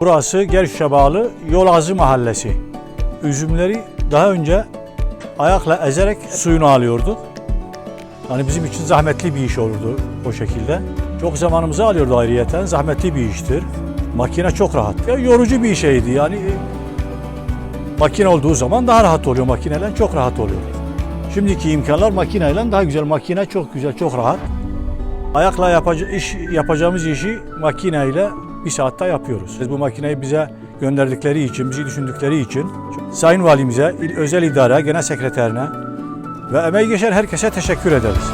Burası Gerşuş'a bağlı Yolazı Mahallesi. Üzümleri daha önce ayakla ezerek suyunu alıyorduk. Hani bizim için zahmetli bir iş olurdu o şekilde. Çok zamanımızı alıyordu ayrıyeten. Zahmetli bir iştir. Makine çok rahat. Ya yorucu bir şeydi yani. e, Makine olduğu zaman daha rahat oluyor. Makineyle çok rahat oluyor. Şimdiki imkanlar makineyle daha güzel. Makine çok güzel, çok rahat. Ayakla yapaca- iş, yapacağımız işi makineyle bir saatte yapıyoruz. Biz bu makineyi bize gönderdikleri için, bizi düşündükleri için Sayın Valimize, il- özel idare, genel sekreterine ve emeği geçen herkese teşekkür ederiz.